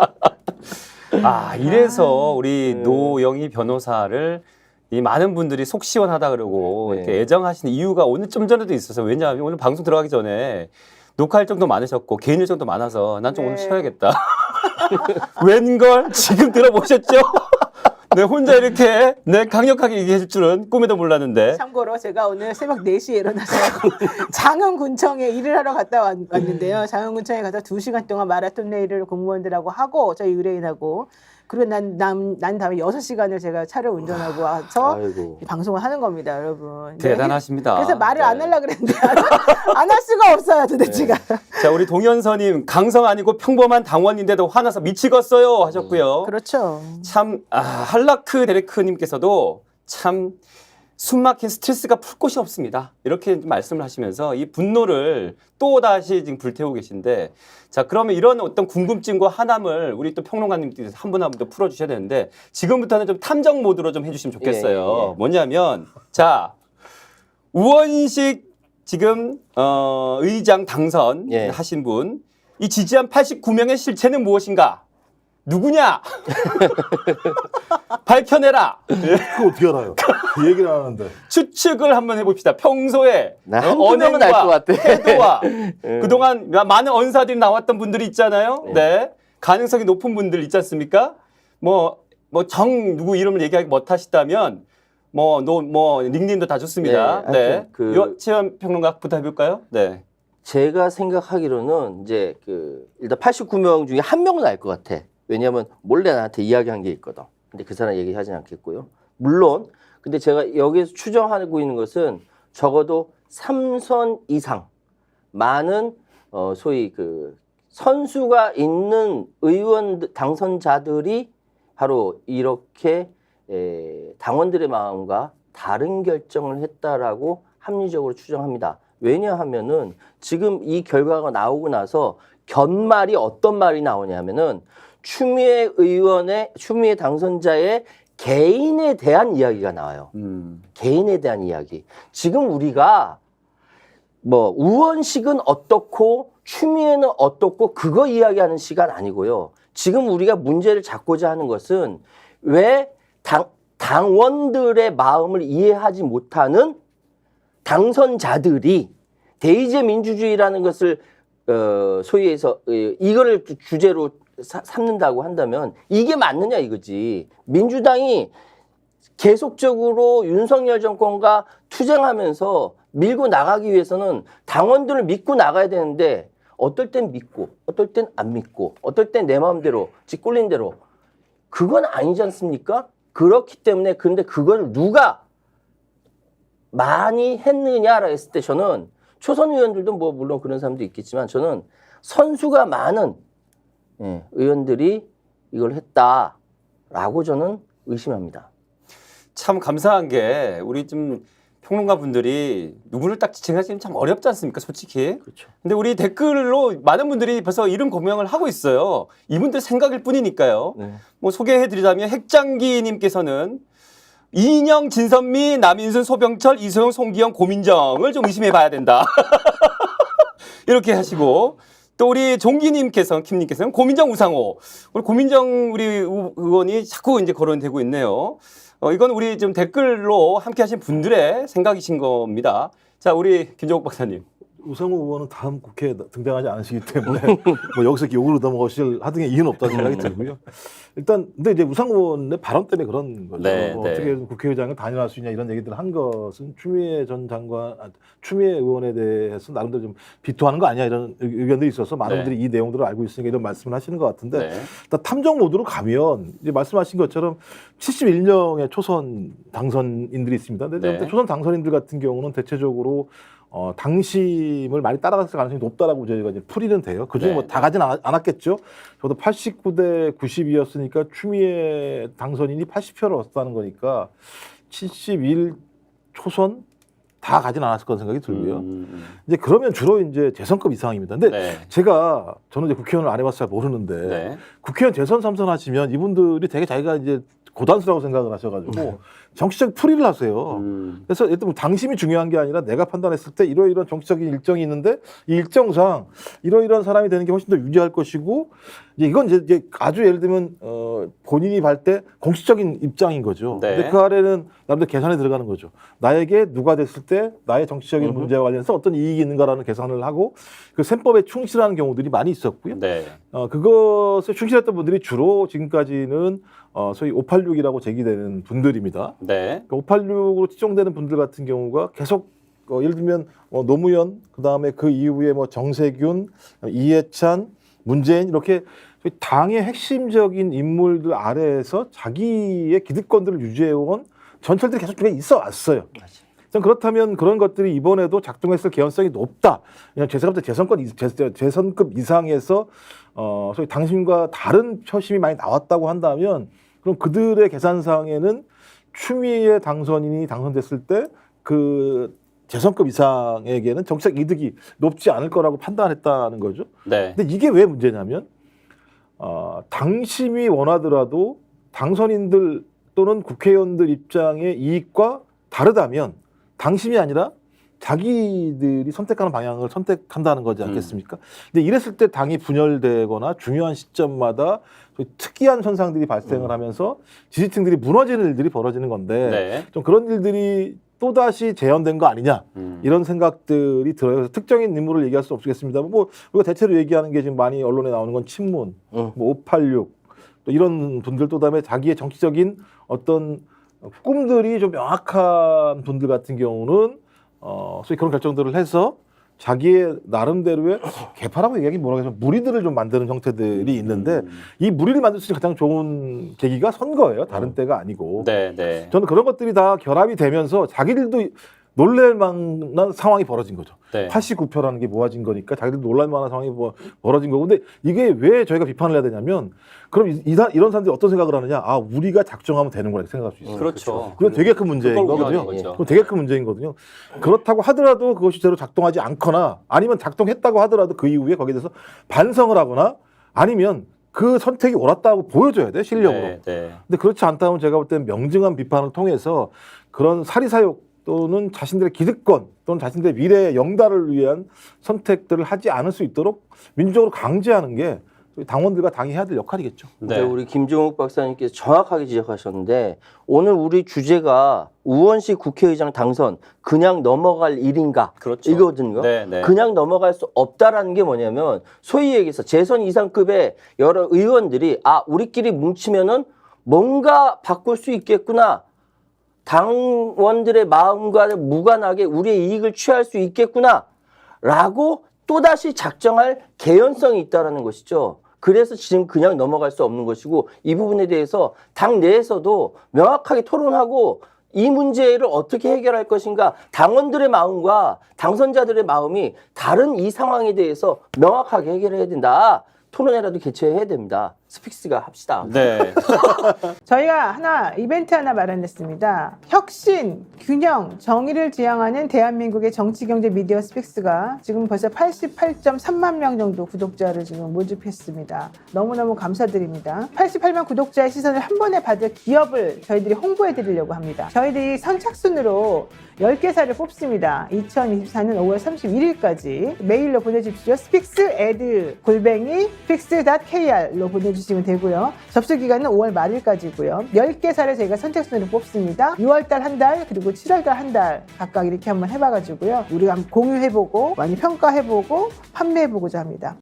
아 이래서 우리 네. 노영희 변호사를 이 많은 분들이 속 시원하다 그러고 네. 이렇게 애정하시는 이유가 오늘 좀 전에도 있어서 왜냐하면 오늘 방송 들어가기 전에 녹화할 정도 많으셨고 개인 일정도 많아서 난 좀 오늘 네. 쉬어야겠다. 웬걸 지금 들어보셨죠? 내 혼자 이렇게 내 강력하게 얘기해 줄 줄은 꿈에도 몰랐는데 참고로 제가 오늘 새벽 4시에 일어나서 장흥군청에 일을 하러 갔다 왔, 왔는데요. 장흥군청에 가서 2시간 동안 마라톤 레이를 공무원들하고 하고 저희 의뢰인하고 그리고 난, 난, 난 다음에 6시간을 제가 차를 운전하고 와서 아이고. 이 방송을 하는 겁니다, 여러분. 네. 대단하십니다. 그래서 말을 안 네. 하려고 그랬는데 안할 수가 없어요, 도대체가. 자 우리 동현서님 강성 아니고 평범한 당원인데도 화나서 미치겠어요 하셨고요. 그렇죠. 참 아, 할라크 데레크님께서도 참 숨막힌 스트레스가 풀 곳이 없습니다. 이렇게 말씀을 하시면서 이 분노를 또 다시 지금 불태우고 계신데 자 그러면 이런 어떤 궁금증과 하남을 우리 또 평론가님께서 한분 한 분 더 풀어주셔야 되는데 지금부터는 좀 탐정 모드로 좀 해주시면 좋겠어요. 예, 예, 예. 뭐냐면 자 우원식 지금 어, 의장 당선 예. 하신 분 이 지지한 89명의 실체는 무엇인가? 누구냐? 밝혀내라. 그거 어떻게 알아요? 그 얘기를 안 하는데. 추측을 한번 해봅시다. 평소에 나 어, 한두 명은 알것 언행과 같아. 태도와 예. 그동안 많은 언사들이 나왔던 분들이 있잖아요. 네. 네. 가능성이 높은 분들 있지 않습니까? 뭐, 뭐, 정 누구 이름을 얘기하기 못 하시다면 뭐, 노, 뭐, 닉네임도 다 좋습니다. 네, 네. 하여튼 그- 유치원 평론가 부탁해볼까요? 네. 제가 생각하기로는 이제 그 일단 89명 중에 한 명은 알 것 같아. 왜냐하면 몰래 나한테 이야기한 게 있거든. 근데 그 사람 얘기하진 않겠고요. 물론 근데 제가 여기에서 추정하고 있는 것은 적어도 3선 이상 많은 어 소위 그 선수가 있는 의원 당선자들이 바로 이렇게 에, 당원들의 마음과 다른 결정을 했다라고 합리적으로 추정합니다. 왜냐하면은 지금 이 결과가 나오고 나서 견말이 어떤 말이 나오냐면은 추미애 의원의 추미애 당선자의 개인에 대한 이야기가 나와요. 음. 개인에 대한 이야기. 지금 우리가 뭐 우원식은 어떻고 추미애는 어떻고 그거 이야기하는 시간 아니고요. 지금 우리가 문제를 잡고자 하는 것은 왜 당, 당원들의 마음을 이해하지 못하는 당선자들이 대의제 민주주의라는 것을 어, 소위해서 어, 이거를 주- 주제로 사- 삼는다고 한다면 이게 맞느냐 이거지. 민주당이 계속적으로 윤석열 정권과 투쟁하면서 밀고 나가기 위해서는 당원들을 믿고 나가야 되는데 어떨 땐 믿고 어떨 땐 안 믿고 어떨 땐 내 마음대로 짓꼴린 대로 그건 아니지 않습니까? 그렇기 때문에 근데 그걸 누가 많이 했느냐라 했을 때 저는 초선 의원들도 뭐 물론 그런 사람도 있겠지만 저는 선수가 많은 예, 의원들이 이걸 했다라고 저는 의심합니다. 참 감사한 게 우리 좀 평론가 분들이 누구를 딱 지칭하기는 참 어렵지 않습니까, 솔직히. 그렇죠. 근데 우리 댓글로 많은 분들이 벌써 이름 고명을 하고 있어요. 이분들 생각일 뿐이니까요. 네. 뭐 소개해드리자면 핵장기님께서는 이인영, 진선미, 남인순, 소병철, 이소영, 송기영, 고민정을 좀 의심해봐야 된다. 이렇게 하시고 또 우리 종기님께서 킴님께서는 고민정 우상호 우리 고민정 우리 의- 의원이 자꾸 이제 거론되고 있네요. 어, 이건 우리 좀 댓글로 함께하신 분들의 생각이신 겁니다. 자 우리 김정욱 박사님. 우상호 의원은 다음 국회에 등장하지 않으시기 때문에 뭐 여기서 욕으로 넘어가실 하등의 이유는 없다는 생각이 들고요. 일단 근데 이제 우상호 의원의 발언 때문에 그런 거죠. 네, 뭐 네. 어떻게 국회의장을 단일화할 수 있냐 이런 얘기들을 한 것은 추미애 전 장관, 아, 추미애 의원에 대해서 나름대로 좀 비토하는 거 아니야 이런 의- 의견들이 있어서 많은 네. 분들이 이 내용들을 알고 있으니까 이런 말씀을 하시는 것 같은데 네. 일단 탐정 모드로 가면 이제 말씀하신 것처럼 71명의 초선 당선인들이 있습니다. 근데 네. 초선 당선인들 같은 경우는 대체적으로 어, 당심을 많이 따라갔을 가능성이 높다라고 저희가 이제 풀이는 돼요. 그중에 네, 뭐다 가진 않, 않았겠죠. 저도 89대 90이었으니까 추미애 당선인이 80표를 얻었다는 거니까 71 초선 다 가진 않았을 거라는 생각이 들고요. 음, 이제 그러면 주로 이제 재선급 이상입니다. 근데 네. 제가 저는 이제 국회의원을 안 해봐서 잘 모르는데 네. 국회의원 재선 삼선하시면 이분들이 되게 자기가 이제 고단수라고 생각을 하셔가지고 정치적 풀이를 하세요. 음. 그래서 일단 뭐 당심이 중요한 게 아니라 내가 판단했을 때 이러이러한 정치적인 일정이 있는데 이 일정상 이러이러한 사람이 되는 게 훨씬 더 유리할 것이고 이제 이건 이제, 이제 아주 예를 들면 어 본인이 발때 공식적인 입장인 거죠. 네. 근데 그 아래는 나름대로 계산에 들어가는 거죠. 나에게 누가 됐을 때 나의 정치적인 음흠. 문제와 관련해서 어떤 이익이 있는가라는 계산을 하고 그 셈법에 충실하는 경우들이 많이 있었고요. 네. 어, 그것에 충실했던 분들이 주로 지금까지는 어, 소위 586이라고 제기되는 분들입니다. 네. 586으로 추정되는 분들 같은 경우가 계속 어, 예를 들면 어, 노무현 그다음에 그 이후에 뭐 정세균, 이해찬, 문재인 이렇게 소위 당의 핵심적인 인물들 아래에서 자기의 기득권들을 유지해온 전철들이 계속 쭉 있어 왔어요. 전 그렇다면 그런 것들이 이번에도 작동했을 개연성이 높다. 그냥 재선급 재선권 재선급 이상에서 어 소위 당신과 다른 표심이 많이 나왔다고 한다면 그럼 그들의 계산상에는 추미애 당선인이 당선됐을 때그 재선급 이상에게는 정책 이득이 높지 않을 거라고 판단했다는 거죠. 네. 근데 이게 왜 문제냐면 어, 당심이 원하더라도 당선인들 또는 국회의원들 입장의 이익과 다르다면 당심이 아니라 자기들이 선택하는 방향을 선택한다는 거지 않겠습니까? 근데 이랬을 때 당이 분열되거나 중요한 시점마다 소위 특이한 현상들이 발생을 하면서 지지층들이 무너지는 일들이 벌어지는 건데 네. 좀 그런 일들이 또다시 재현된 거 아니냐 음. 이런 생각들이 들어요. 그래서 특정인 인물을 얘기할 수 없겠습니다. 뭐 우리가 대체로 얘기하는 게 지금 많이 언론에 나오는 건 친문, 응. 뭐 586, 또 이런 분들 또 다음에 자기의 정치적인 어떤 꿈들이 좀 명확한 분들 같은 경우는 어 소위 그런 결정들을 해서 자기의 나름대로의 개파라고 얘기하기 뭐라고 해서 무리들을 좀 만드는 형태들이 있는데 음. 이 무리를 만들 수 있는 가장 좋은 계기가 선거예요. 다른 때가 아니고. 네, 네. 저는 그런 것들이 다 결합이 되면서 자기들도 놀랄 만한 상황이 벌어진 거죠. 네. 89표라는 게 모아진 거니까 자기들도 놀랄 만한 상황이 뭐 벌어진 거고. 근데 이게 왜 저희가 비판을 해야 되냐면 그럼 이, 이 사- 이런 사람들이 어떤 생각을 하느냐. 아, 우리가 작정하면 되는 거라 생각할 수 있어요. 그렇죠. 그건 되게 큰 문제인 거거든요. 그건 되게 큰 문제인 거거든요. 그렇다고 하더라도 그것이 제대로 작동하지 않거나 아니면 작동했다고 하더라도 그 이후에 거기에 대해서 반성을 하거나 아니면 그 선택이 옳았다고 보여줘야 돼 실력으로. 네, 네. 근데 그렇지 않다면 제가 볼 때는 명증한 비판을 통해서 그런 사리사욕 또는 자신들의 기득권 또는 자신들의 미래의 영달을 위한 선택들을 하지 않을 수 있도록 민주적으로 강제하는 게 당원들과 당이 해야 될 역할이겠죠. 네. 우리 김종욱 박사님께서 정확하게 지적하셨는데 오늘 우리 주제가 우원식 국회의장 당선 그냥 넘어갈 일인가 그렇죠. 이거거든요. 네, 네. 그냥 넘어갈 수 없다라는 게 뭐냐면 소위 얘기해서 재선 이상급의 여러 의원들이 아 우리끼리 뭉치면은 뭔가 바꿀 수 있겠구나. 당원들의 마음과 무관하게 우리의 이익을 취할 수 있겠구나. 라고 또다시 작정할 개연성이 있다라는 것이죠. 그래서 지금 그냥 넘어갈 수 없는 것이고 이 부분에 대해서 당 내에서도 명확하게 토론하고 이 문제를 어떻게 해결할 것인가 당원들의 마음과 당선자들의 마음이 다른 이 상황에 대해서 명확하게 해결해야 된다. 토론회라도 개최해야 됩니다. 스픽스가 합시다. 네. 저희가 하나 이벤트 하나 마련했습니다. 혁신, 균형, 정의를 지향하는 대한민국의 정치, 경제, 미디어 스픽스가 지금 벌써 88.3만 명 정도 구독자를 지금 모집했습니다. 너무너무 감사드립니다. 88만 구독자의 시선을 한 번에 받을 기업을 저희들이 홍보해 드리려고 합니다. 저희들이 선착순으로 10개사를 뽑습니다. 2024년 5월 31일까지 메일로 보내주십시오. 스픽스 에드 골뱅이 스픽스.kr로 보내주시 면 되고요. 접수 기간은 5월 말일까지고요. 10개 사를 저희가 선착순으로 뽑습니다. 6월달 한 달, 그리고 7월달 한 달 각각 이렇게 한번 해봐가지고요. 우리가 한번 공유해보고 많이 평가해보고 판매해보고자 합니다.